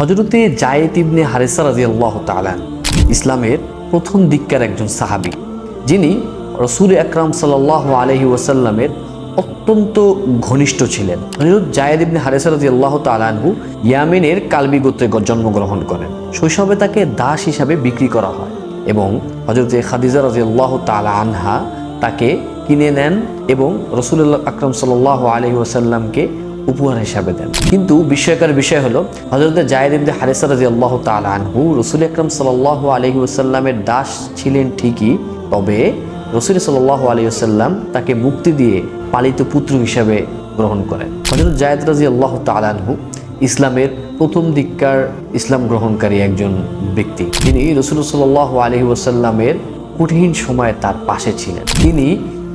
হজরতে জায়েদ ইবনে হারেসা রাজি আল্লাহ তালান ইসলামের প্রথম দিককার একজন সাহাবী, যিনি রসুল আকরাম সাল্লাহ আলহি ওয়াসাল্লামের অত্যন্ত ঘনিষ্ঠ ছিলেন। হজরত জায়েদ ইবনে হারেসা রাজি আল্লাহ তালানহু ইয়ামেনের কালবি গোত্রে জন্মগ্রহণ করেন। শৈশবে তাকে দাস হিসাবে বিক্রি করা হয় এবং হজরত খাদিজা রাজি আল্লাহ তালা আনহা তাকে কিনে নেন এবং রসুল্লাহ আকরম সাল্লাহ আলহি ওসাল্লামকে উপহার হিসাবে দেন। কিন্তু বিস্ময়কর বিষয় হলো হজরত জায়েদ ইবনে হারেসা রাজি আল্লাহ আনহু রসুল আকরম সাল্লাহ আলহি ওসাল্লামের দাস ছিলেন ঠিকই, তবে রসুল সাল্লাহ আলী আসাল্লাম তাকে মুক্তি দিয়ে পালিত পুত্র হিসাবে গ্রহণ করেন। হজরত জায়দ রাজি আল্লাহ তালানহু ইসলামের প্রথম দিককার ইসলাম গ্রহণকারী একজন ব্যক্তি। তিনি রসুল সাল্লাহ আলহি ওসাল্লামের কঠিন সময়ে তার পাশে ছিলেন। তিনি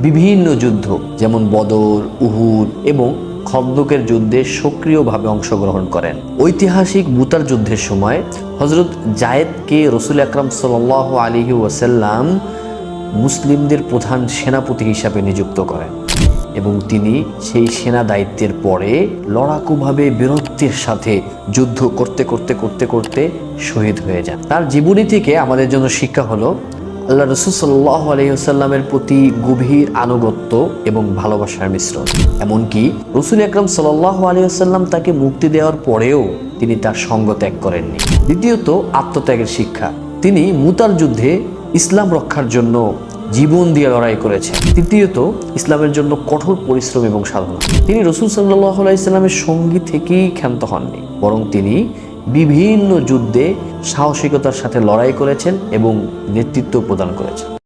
বিভিন্ন যুদ্ধ, যেমন বদর, উহুদ এবং খন্দকের যুদ্ধে সক্রিয়ভাবে অংশগ্রহণ করেন। ঐতিহাসিক বুতার যুদ্ধের সময় হজরত জায়েদকে রসুল আকরাম সাল আলিহি ওয়াসাল্লাম মুসলিমদের প্রধান সেনাপতি হিসাবে নিযুক্ত করেন এবং তিনি সেই সেনা দায়িত্বের পরে লড়াকুভাবে বীরত্বের সাথে যুদ্ধ করতে করতে করতে করতে শহীদ হয়ে যান। তার জীবনী থেকে আমাদের জন্য শিক্ষা হলো আল্লাহ রসুল সাল্লাহ আলহিহাল্লামের প্রতি গভীর আনুগত্য এবং ভালোবাসার মিশ্রণ। এমনকি রসুল আকরম সাল্লাহ আলহিহাল্লাম তাকে মুক্তি দেওয়ার পরেও তিনি তার সঙ্গ ত্যাগ করেননি। দ্বিতীয়ত, আত্মত্যাগের শিক্ষা। তিনি মুতার যুদ্ধে ইসলাম রক্ষার জন্য জীবন দিয়ে লড়াই করেছেন। তৃতীয়ত, ইসলামের জন্য কঠোর পরিশ্রম এবং সাধনা। তিনি রসুল সাল্লাহ ইসলামের সঙ্গী থেকেই ক্ষান্ত হননি, বরং তিনি বিভিন্ন যুদ্ধে সাহসিকতার সাথে লড়াই করেছেন এবং নেতৃত্ব প্রদান করেছেন।